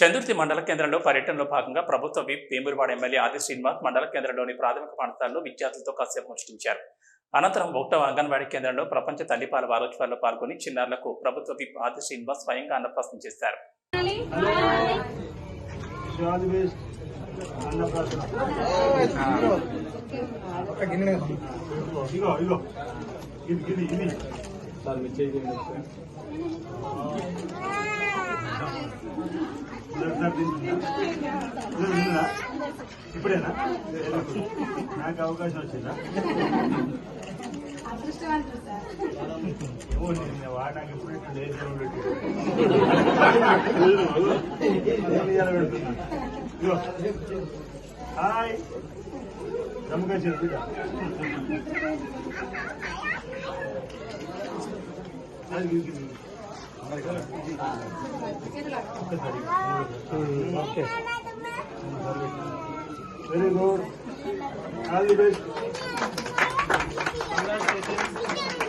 చందుర్తి మండల కేంద్రంలో పర్యటనలో భాగంగా ప్రభుత్వ విప్ వేమూరువాడ ఎమ్మెల్యే ఆది శ్రీనివాస్ మండల కేంద్రంలోని ప్రాథమిక పాఠశాలలో విద్యార్థులతో కాసేపు ముచ్చటించారు అనంతరం ఒకటవ అంగన్వాడీ కేంద్రంలో ప్రపంచ తల్లిపాల వారోత్సవాల్లో పాల్గొని చిన్నారులకు ప్రభుత్వ విప్ ఆది శ్రీనివాస్ స్వయంగా అన్నప్రాసం చేశారు. సార్ ఇప్పుడేనా? నాకు అవకాశం వచ్చిందా? ఏమో నేను వాడడానికి ఎప్పుడు లేదు హాయ్. నమ్మకాయ బిడ్డ. Okay very good all the best